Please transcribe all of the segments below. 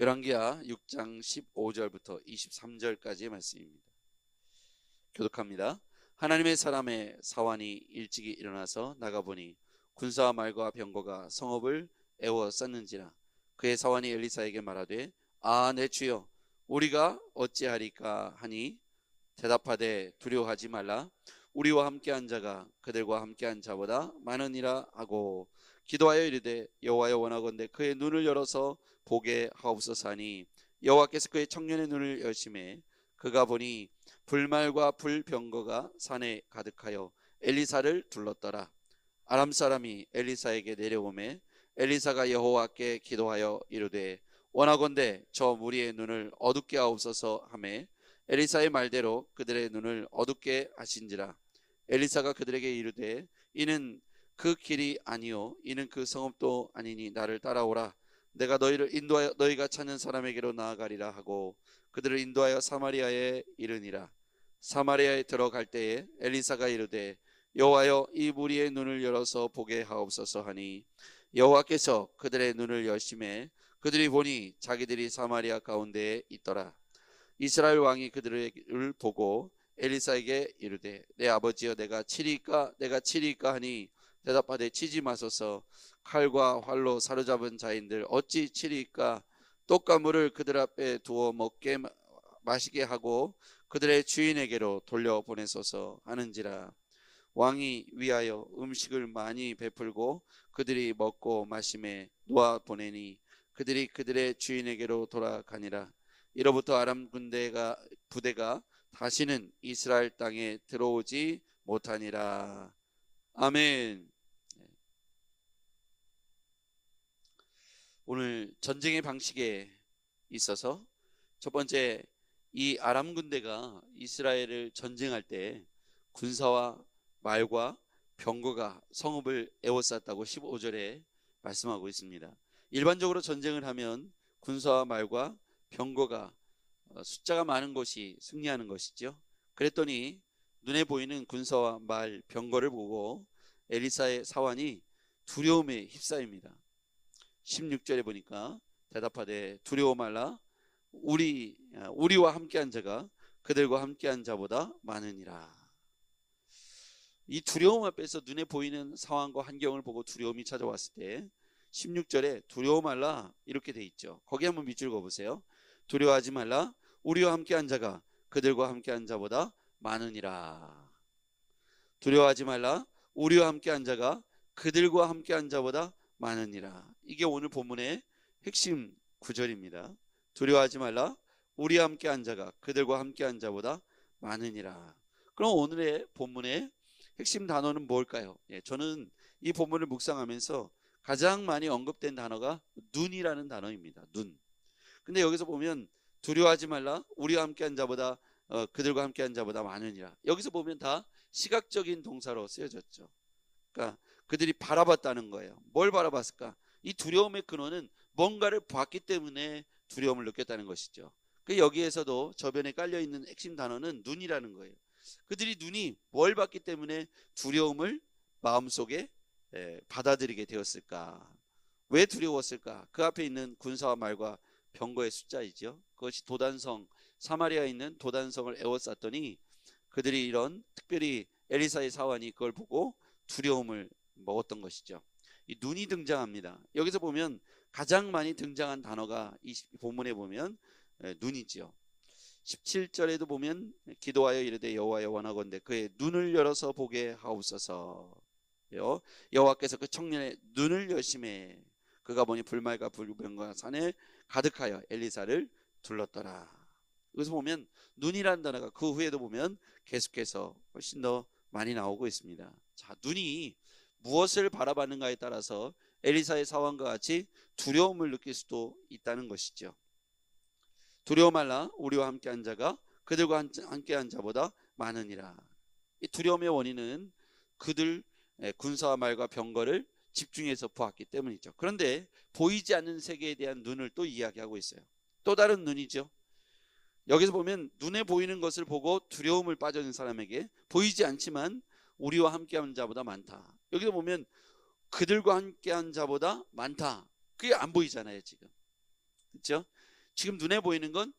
열왕기하 6장 15절부터 23절까지의 말씀입니다. 교독합니다. 하나님의 사람의 사환이 일찍이 일어나서 나가보니 군사와 말과 병거가 성읍을 애워 쌌는지라 그의 사환이 엘리사에게 말하되 아 내 주여 우리가 어찌하리까 하니 대답하되 두려워하지 말라 우리와 함께한 자가 그들과 함께한 자보다 많으니라 하고 기도하여 이르되 여호와여 원하건대 그의 눈을 열어서 보게 하옵소서 하니 여호와께서 그의 청년의 눈을 여심해 그가 보니 불말과 불병거가 산에 가득하여 엘리사를 둘렀더라. 아람 사람이 엘리사에게 내려오매 엘리사가 여호와께 기도하여 이르되 원하건대 저 무리의 눈을 어둡게 하옵소서 하매 엘리사의 말대로 그들의 눈을 어둡게 하신지라. 엘리사가 그들에게 이르되 이는 그 길이 아니요 이는 그 성읍도 아니니 나를 따라오라 내가 너희를 인도하여 너희가 찾는 사람에게로 나아가리라 하고 그들을 인도하여 사마리아에 이르니라. 사마리아에 들어갈 때에 엘리사가 이르되 여호와여 이 무리의 눈을 열어서 보게 하옵소서 하니 여호와께서 그들의 눈을 열심해 그들이 보니 자기들이 사마리아 가운데에 있더라. 이스라엘 왕이 그들을 보고 엘리사에게 이르되 내 아버지여 내가 치리까 내가 치리까 하니 대답하되 치지 마소서 칼과 활로 사로잡은 자인들 어찌 치리까? 떡과 물을 그들 앞에 두어 먹게 마- 마시게 하고 그들의 주인에게로 돌려 보내소서 하는지라. 왕이 위하여 음식을 많이 베풀고 그들이 먹고 마심에 놓아 보내니 그들이 그들의 주인에게로 돌아가니라. 이로부터 아람 군대가 부대가 다시는 이스라엘 땅에 들어오지 못하니라. 아멘. 오늘 전쟁의 방식에 있어서 첫 번째 이 아람 군대가 이스라엘을 전쟁할 때 군사와 말과 병거가 성읍을 에워쌌다고 15절에 말씀하고 있습니다. 일반적으로 전쟁을 하면 군사와 말과 병거가 어, 숫자가 많은 것이 승리하는 것이죠. 그랬더니 눈에 보이는 군사와 말 병거를 보고 엘리사의 사환이 두려움에 휩싸입니다. 16절에 보니까 대답하되 두려워 말라 우리 아, 우리와 함께한 자가 그들과 함께한 자보다 많으니라. 이 두려움 앞에서 눈에 보이는 상황과 환경을 보고 두려움이 찾아왔을 때 16절에 두려워 말라 이렇게 돼 있죠. 거기 한번 밑줄 그어 보세요. 두려워하지 말라 우리와 함께한 자가 그들과 함께한 자보다 많으니라. 두려워하지 말라 우리와 함께한 자가 그들과 함께한 자보다 많으니라. 이게 오늘 본문의 핵심 구절입니다. 두려워하지 말라. 우리와 함께 한 자가 그들과 함께 한 자보다 많으니라. 그럼 오늘의 본문의 핵심 단어는 뭘까요? 예, 저는 이 본문을 묵상하면서 가장 많이 언급된 단어가 눈이라는 단어입니다. 눈. 근데 여기서 보면 두려워하지 말라. 우리와 함께 한 자보다 어, 그들과 함께 한 자보다 많으니라. 여기서 보면 다 시각적인 동사로 쓰여졌죠. 그러니까 그들이 바라봤다는 거예요. 뭘 바라봤을까? 이 두려움의 근원은 뭔가를 봤기 때문에 두려움을 느꼈다는 것이죠. 그 여기에서도 저변에 깔려 있는 핵심 단어는 눈이라는 거예요. 그들이 눈이 뭘 봤기 때문에 두려움을 마음속에 에, 받아들이게 되었을까? 왜 두려웠을까? 그 앞에 있는 군사와 말과 병거의 숫자이죠. 그것이 도단성 사마리아에 있는 도단성을 에워쌌더니 그들이 이런 특별히 엘리사의 사환이 그걸 보고 두려움을 먹었던 것이죠. 이 눈이 등장합니다. 여기서 보면 가장 많이 등장한 단어가 이 본문에 보면 에, 눈이지요. 17절에도 보면 기도하여 이르되 여호와여 원하건대 그의 눈을 열어서 보게 하옵소서. 여- 여호와께서 그 청년의 눈을 여심해 그가 보니 불말과 불병과 산에 가득하여 엘리사를 둘렀더라. 여기서 보면 눈이라는 단어가 그 후에도 보면 계속해서 훨씬 더 많이 나오고 있습니다. 자, 눈이 무엇을 바라봤는가에 따라서 엘리사의 상황과 같이 두려움을 느낄 수도 있다는 것이죠. 두려워 말라 우리와 함께 한 자가 그들과 한- 함께 한 자보다 많으니라. 이 두려움의 원인은 그들 에, 군사와 말과 병거를 집중해서 보았기 때문이죠. 그런데 보이지 않는 세계에 대한 눈을 또 이야기하고 있어요. 또 다른 눈이죠. 여기서 보면 눈에 보이는 것을 보고 두려움을 빠져든 사람에게 보이지 않지만 우리와 함께한 자보다 많다. 여기서 보면 그들과 함께한 자보다 많다. 그게 안 보이잖아요, 지금. 그렇죠? 지금 눈에 보이는 건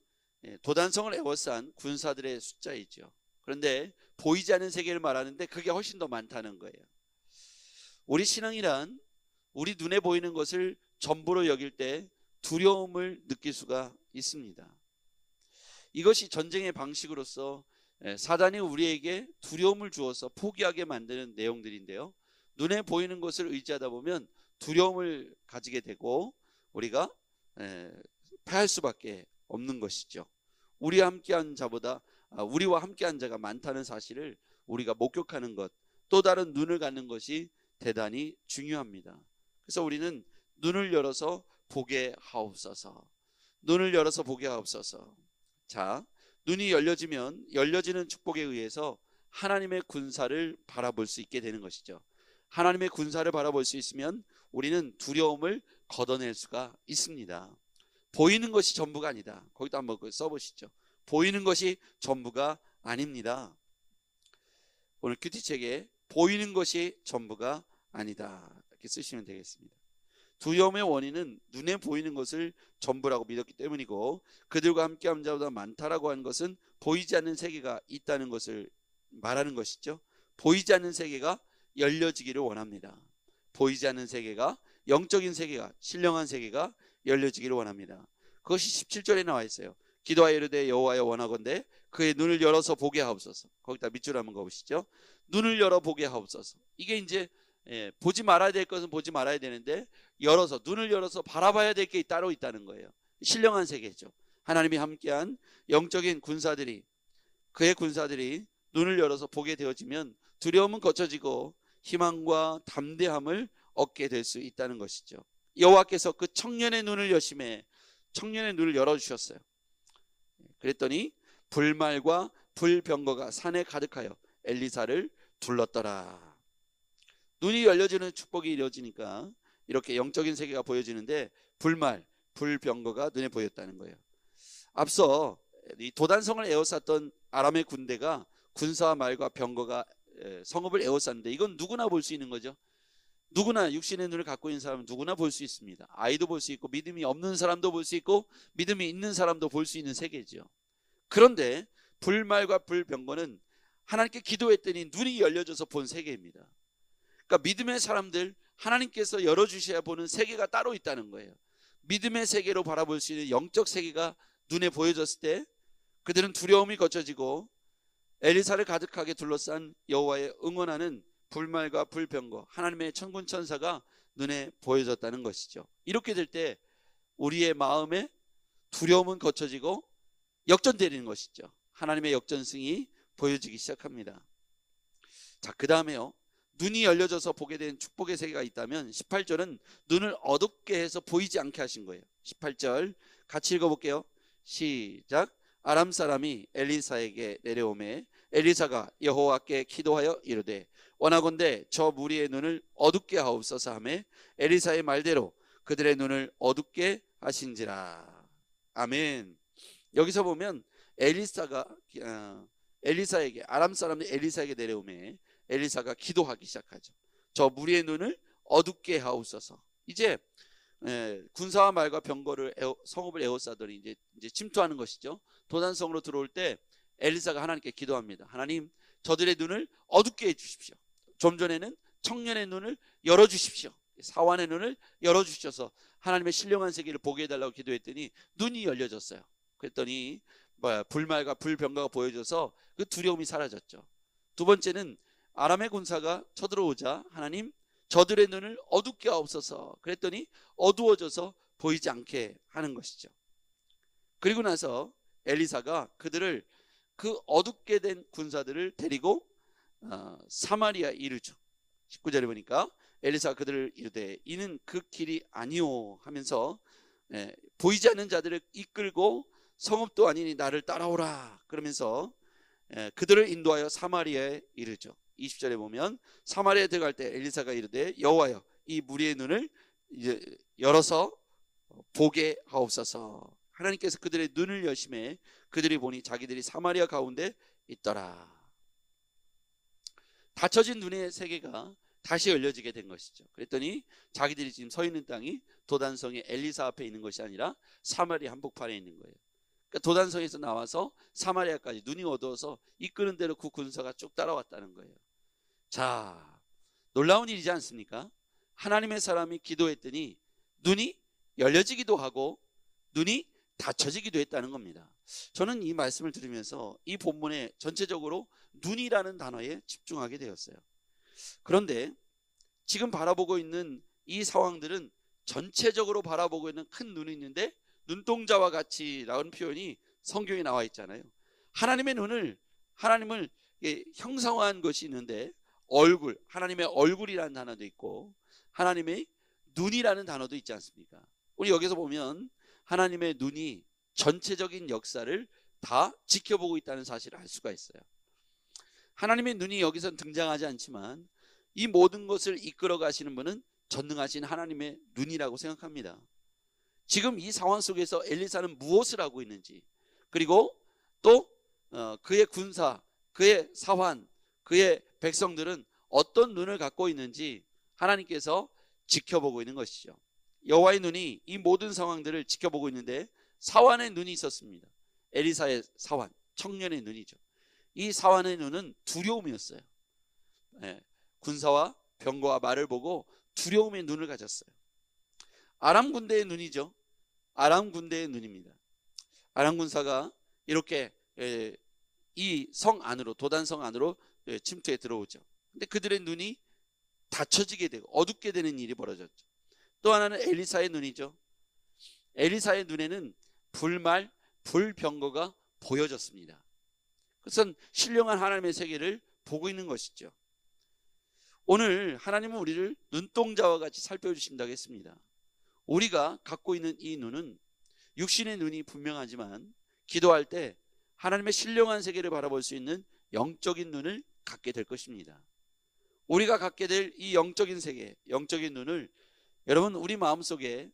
예, 도단성을 에워싼 군사들의 숫자이죠. 그런데 보이지 않는 세계를 말하는데 그게 훨씬 더 많다는 거예요. 우리 신앙이란 우리 눈에 보이는 것을 전부로 여길 때 두려움을 느낄 수가 있습니다. 이것이 전쟁의 방식으로서 예, 사단이 우리에게 두려움을 주어서 포기하게 만드는 내용들인데요. 눈에 보이는 것을 의지하다 보면 두려움을 가지게 되고 우리가 에, 패할 수밖에 없는 것이죠. 우리와 함께한 자보다 아, 우리와 함께한 자가 많다는 사실을 우리가 목격하는 것, 또 다른 눈을 갖는 것이 대단히 중요합니다. 그래서 우리는 눈을 열어서 보게 하옵소서. 눈을 열어서 보게 하옵소서. 자, 눈이 열려지면 열려지는 축복에 의해서 하나님의 군사를 바라볼 수 있게 되는 것이죠. 하나님의 군사를 바라볼 수 있으면 우리는 두려움을 걷어낼 수가 있습니다. 보이는 것이 전부가 아니다. 거기도 한번 써보시죠. 보이는 것이 전부가 아닙니다. 오늘 큐티 책에 보이는 것이 전부가 아니다. 이렇게 쓰시면 되겠습니다. 두려움의 원인은 눈에 보이는 것을 전부라고 믿었기 때문이고 그들과 함께한 자보다 많다라고 하는 것은 보이지 않는 세계가 있다는 것을 말하는 것이죠. 보이지 않는 세계가 열려지기를 원합니다. 보이지 않는 세계가 영적인 세계가 신령한 세계가 열려지기를 원합니다. 그것이 17절에 나와 있어요. 기도하여 이르되 여호와여 원하건대 그의 눈을 열어서 보게 하옵소서. 거기다 밑줄 한번 가보시죠. 눈을 열어 보게 하옵소서. 이게 이제 예, 보지 말아야 될 것은 보지 말아야 되는데 열어서 눈을 열어서 바라봐야 될 게 따로 있다는 거예요. 신령한 세계죠. 하나님이 함께한 영적인 군사들이 그의 군사들이 눈을 열어서 보게 되어지면 두려움은 거쳐지고 희망과 담대함을 얻게 될 수 있다는 것이죠. 여호와께서 그 청년의 눈을 여심해 청년의 눈을 열어 주셨어요. 그랬더니 불말과 불병거가 산에 가득하여 엘리사를 둘렀더라. 눈이 열려지는 축복이 이루어지니까 이렇게 영적인 세계가 보여지는데 불말, 불병거가 눈에 보였다는 거예요. 앞서 이 도단성을 에워쌌던 아람의 군대가 군사와 말과 병거가 성읍을 에워쌌는데 이건 누구나 볼 수 있는 거죠. 누구나 육신의 눈을 갖고 있는 사람은 누구나 볼 수 있습니다. 아이도 볼 수 있고 믿음이 없는 사람도 볼 수 있고 믿음이 있는 사람도 볼 수 있는 세계죠. 그런데 불말과 불병거는 하나님께 기도했더니 눈이 열려져서 본 세계입니다. 그러니까 믿음의 사람들 하나님께서 열어주셔야 보는 세계가 따로 있다는 거예요. 믿음의 세계로 바라볼 수 있는 영적 세계가 눈에 보여졌을 때 그들은 두려움이 거쳐지고 엘리사를 가득하게 둘러싼 여호와의 응원하는 불말과 불병거 하나님의 천군 천사가 눈에 보여졌다는 것이죠. 이렇게 될 때 우리의 마음에 두려움은 거쳐지고 역전되는 것이죠. 하나님의 역전승이 보여지기 시작합니다. 자, 그 다음에요. 눈이 열려져서 보게 된 축복의 세계가 있다면 18절은 눈을 어둡게 해서 보이지 않게 하신 거예요. 18절 같이 읽어볼게요. 시작. 아람 사람이 엘리사에게 내려오매 엘리사가 여호와께 기도하여 이르되 원하건대 저 무리의 눈을 어둡게 하옵소서 하매 엘리사의 말대로 그들의 눈을 어둡게 하신지라. 아멘. 여기서 보면 엘리사가 어, 엘리사에게 아람 사람이 엘리사에게 내려오매 엘리사가 기도하기 시작하죠. 저 무리의 눈을 어둡게 하옵소서. 이제 예, 군사와 말과 병거를 에워, 성읍을 에워싸더니 이제 이제 침투하는 것이죠. 도단성으로 들어올 때 엘리사가 하나님께 기도합니다. 하나님, 저들의 눈을 어둡게 해 주십시오. 좀 전에는 청년의 눈을 열어 주십시오. 사완의 눈을 열어 주셔서 하나님의 신령한 세계를 보게 해 달라고 기도했더니 눈이 열려졌어요. 그랬더니 뭐야, 불말과 불병가가 보여져서 그 두려움이 사라졌죠. 두 번째는 아람의 군사가 쳐들어오자 하나님 저들의 눈을 어둡게 하옵소서 그랬더니 어두워져서 보이지 않게 하는 것이죠. 그리고 나서 엘리사가 그들을 그 어둡게 된 군사들을 데리고 어, 사마리아 이르죠. 19절에 보니까 엘리사 그들을 이르되 이는 그 길이 아니오 하면서 예, 보이지 않는 자들을 이끌고 성읍도 아니니 나를 따라오라 그러면서 예, 그들을 인도하여 사마리아에 이르죠. 20절에 보면 사마리아에 들어갈 때 엘리사가 이르되 여호와여 이 무리의 눈을 이제 열어서 보게 하옵소서. 하나님께서 그들의 눈을 여심해 그들이 보니 자기들이 사마리아 가운데 있더라. 닫혀진 눈의 세계가 다시 열려지게 된 것이죠. 그랬더니 자기들이 지금 서 있는 땅이 도단성의 엘리사 앞에 있는 것이 아니라 사마리아 한복판에 있는 거예요. 그러니까 도단성에서 나와서 사마리아까지 눈이 어두워서 이끄는 대로 그 군사가 쭉 따라왔다는 거예요. 자, 놀라운 일이지 않습니까? 하나님의 사람이 기도했더니 눈이 열려지기도 하고 눈이 닫혀지기도 했다는 겁니다. 저는 이 말씀을 들으면서 이 본문에 전체적으로 눈이라는 단어에 집중하게 되었어요. 그런데 지금 바라보고 있는 이 상황들은 전체적으로 바라보고 있는 큰 눈이 있는데 눈동자와 같이라는 표현이 성경에 나와 있잖아요. 하나님의 눈을 하나님을 예, 형상화한 것이 있는데 얼굴, 하나님의 얼굴이라는 단어도 있고 하나님의 눈이라는 단어도 있지 않습니까? 우리 여기서 보면 하나님의 눈이 전체적인 역사를 다 지켜보고 있다는 사실을 알 수가 있어요. 하나님의 눈이 여기선 등장하지 않지만 이 모든 것을 이끌어 가시는 분은 전능하신 하나님의 눈이라고 생각합니다. 지금 이 상황 속에서 엘리사는 무엇을 하고 있는지 그리고 또 어, 그의 군사, 그의 사환, 그의 백성들은 어떤 눈을 갖고 있는지 하나님께서 지켜보고 있는 것이죠. 여호와의 눈이 이 모든 상황들을 지켜보고 있는데 사환의 눈이 있었습니다. 엘리사의 사환, 청년의 눈이죠. 이 사환의 눈은 두려움이었어요. 예, 군사와 병거와 말을 보고 두려움의 눈을 가졌어요. 아람 군대의 눈이죠. 아람 군대의 눈입니다. 아람 군사가 이렇게 예, 이성 안으로 도단성 안으로 예, 침투해 들어오죠. 근데 그들의 눈이 닫혀지게 되고 어둡게 되는 일이 벌어졌죠. 또 하나는 엘리사의 눈이죠. 엘리사의 눈에는 불말, 불병거가 보여졌습니다. 그것은 신령한 하나님의 세계를 보고 있는 것이죠. 오늘 하나님은 우리를 눈동자와 같이 살펴주신다고 했습니다. 우리가 갖고 있는 이 눈은 육신의 눈이 분명하지만 기도할 때 하나님의 신령한 세계를 바라볼 수 있는 영적인 눈을 갖게 될 것입니다. 우리가 갖게 될 이 영적인 세계, 영적인 눈을 여러분 우리 마음속에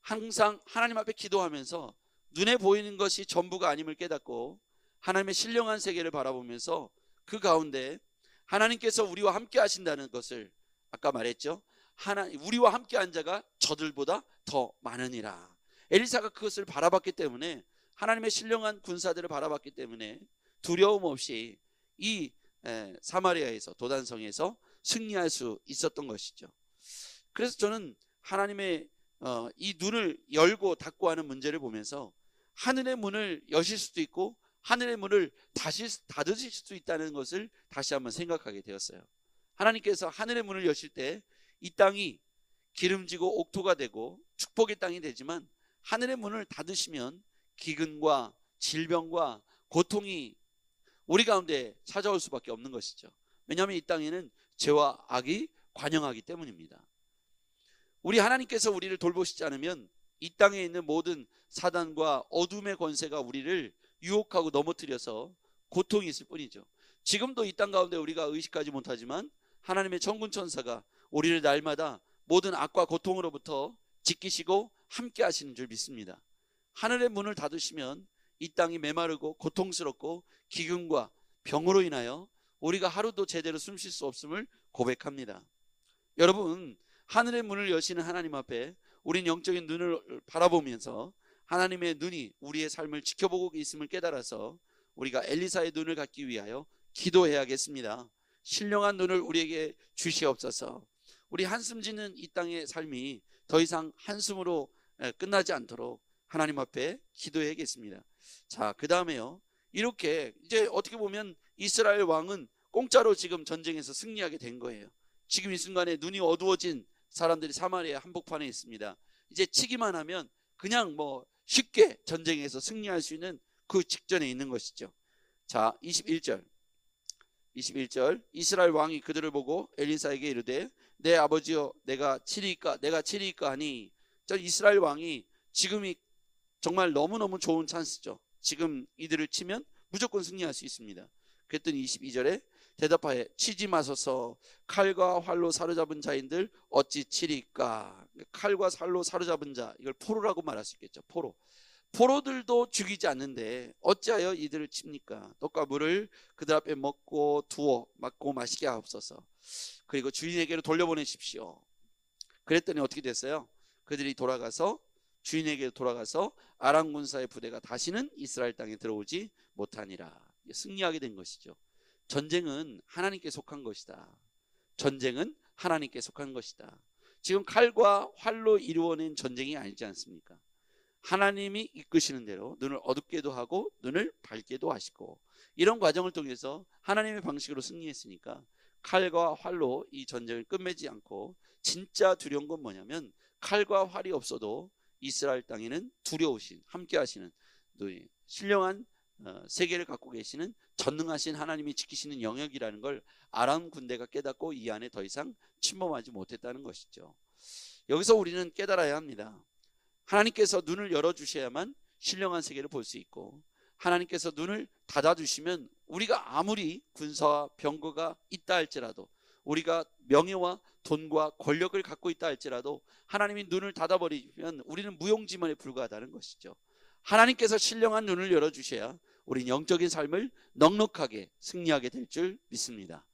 항상 하나님 앞에 기도하면서 눈에 보이는 것이 전부가 아님을 깨닫고 하나님의 신령한 세계를 바라보면서 그 가운데 하나님께서 우리와 함께 하신다는 것을 아까 말했죠. 하나 우리와 함께 한 자가 저들보다 더 많으니라. 엘리사가 그것을 바라봤기 때문에 하나님의 신령한 군사들을 바라봤기 때문에 두려움 없이 이 에, 사마리아에서 도단성에서 승리할 수 있었던 것이죠. 그래서 저는 하나님의 어, 이 눈을 열고 닫고 하는 문제를 보면서 하늘의 문을 여실 수도 있고 하늘의 문을 다시 닫으실 수도 있다는 것을 다시 한번 생각하게 되었어요. 하나님께서 하늘의 문을 여실 때 이 땅이 기름지고 옥토가 되고 축복의 땅이 되지만 하늘의 문을 닫으시면 기근과 질병과 고통이 우리 가운데 찾아올 수밖에 없는 것이죠. 왜냐하면 이 땅에는 죄와 악이 관영하기 때문입니다. 우리 하나님께서 우리를 돌보시지 않으면 이 땅에 있는 모든 사단과 어둠의 권세가 우리를 유혹하고 넘어뜨려서 고통이 있을 뿐이죠. 지금도 이 땅 가운데 우리가 의식하지 못하지만 하나님의 천군 천사가 우리를 날마다 모든 악과 고통으로부터 지키시고 함께 하시는 줄 믿습니다. 하늘의 문을 닫으시면 이 땅이 메마르고 고통스럽고 기근과 병으로 인하여 우리가 하루도 제대로 숨 쉴 수 없음을 고백합니다. 여러분, 하늘의 문을 여시는 하나님 앞에 우린 영적인 눈을 바라보면서 하나님의 눈이 우리의 삶을 지켜보고 있음을 깨달아서 우리가 엘리사의 눈을 갖기 위하여 기도해야겠습니다. 신령한 눈을 우리에게 주시옵소서. 우리 한숨 짓는 이 땅의 삶이 더 이상 한숨으로 끝나지 않도록 하나님 앞에 기도해야겠습니다. 자, 그 다음에요. 이렇게 이제 어떻게 보면 이스라엘 왕은 공짜로 지금 전쟁에서 승리하게 된 거예요. 지금 이 순간에 눈이 어두워진 사람들이 사마리아 한복판에 있습니다. 이제 치기만 하면 그냥 뭐 쉽게 전쟁에서 승리할 수 있는 그 직전에 있는 것이죠. 자, 21절. 21절. 이스라엘 왕이 그들을 보고 엘리사에게 이르되 내 아버지여 내가 치리까 내가 치리까 하니 저 이스라엘 왕이 지금이 정말 너무너무 좋은 찬스죠. 지금 이들을 치면 무조건 승리할 수 있습니다. 그랬더니 22절에 대답하여 치지 마소서 칼과 활로 사로잡은 자인들 어찌 치리까 칼과 살로 사로잡은 자 이걸 포로라고 말할 수 있겠죠 포로 포로들도 죽이지 않는데 어찌하여 이들을 칩니까? 떡과 물을 그들 앞에 먹고 두어 맞고 마시게 하옵소서. 그리고 주인에게로 돌려보내십시오. 그랬더니 어떻게 됐어요? 그들이 돌아가서 주인에게 돌아가서 아람 군사의 부대가 다시는 이스라엘 땅에 들어오지 못하니라. 승리하게 된 것이죠. 전쟁은 하나님께 속한 것이다. 전쟁은 하나님께 속한 것이다. 지금 칼과 활로 이루어낸 전쟁이 아니지 않습니까? 하나님이 이끄시는 대로 눈을 어둡게도 하고 눈을 밝게도 하시고 이런 과정을 통해서 하나님의 방식으로 승리했으니까 칼과 활로 이 전쟁을 끝맺지 않고 진짜 두려운 건 뭐냐면 칼과 활이 없어도 이스라엘 땅에는 두려우신 함께 하시는 신령한 어, 세계를 갖고 계시는 전능하신 하나님이 지키시는 영역이라는 걸 아람 군대가 깨닫고 이 안에 더 이상 침범하지 못했다는 것이죠. 여기서 우리는 깨달아야 합니다. 하나님께서 눈을 열어 주셔야만 신령한 세계를 볼 수 있고 하나님께서 눈을 닫아 주시면 우리가 아무리 군사와 병거가 있다 할지라도 우리가 명예와 돈과 권력을 갖고 있다 할지라도 하나님이 눈을 닫아 버리면 우리는 무용지물에 불과하다는 것이죠. 하나님께서 신령한 눈을 열어 주셔야 우린 영적인 삶을 넉넉하게 승리하게 될 줄 믿습니다.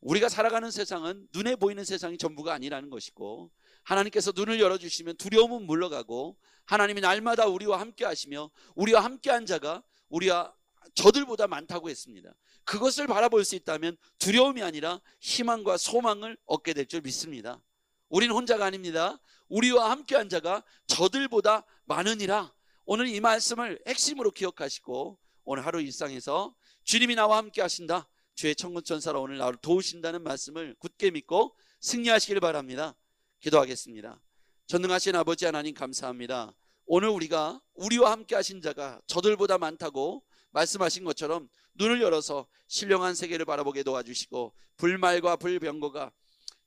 우리가 살아가는 세상은 눈에 보이는 세상이 전부가 아니라는 것이고 하나님께서 눈을 열어주시면 두려움은 물러가고 하나님이 날마다 우리와 함께 하시며 우리와 함께한 자가 우리와 저들보다 많다고 했습니다. 그것을 바라볼 수 있다면 두려움이 아니라 희망과 소망을 얻게 될 줄 믿습니다. 우리는 혼자가 아닙니다. 우리와 함께한 자가 저들보다 많으니라. 오늘 이 말씀을 핵심으로 기억하시고 오늘 하루 일상에서 주님이 나와 함께 하신다. 주의 천군 천사로 오늘 나를 도우신다는 말씀을 굳게 믿고 승리하시길 바랍니다. 기도하겠습니다. 전능하신 아버지 하나님 감사합니다. 오늘 우리가 우리와 함께 하신 자가 저들보다 많다고 말씀하신 것처럼 눈을 열어서 신령한 세계를 바라보게 도와주시고 불말과 불병거가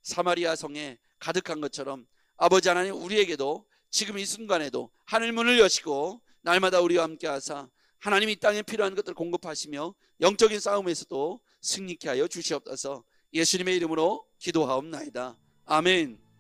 사마리아 성에 가득한 것처럼 아버지 하나님 우리에게도 지금 이 순간에도 하늘 문을 여시고 날마다 우리와 함께 하사 하나님이 땅에 필요한 것들을 공급하시며 영적인 싸움에서도 승리케 하여 주시옵소서 예수님의 이름으로 기도하옵나이다. 아멘.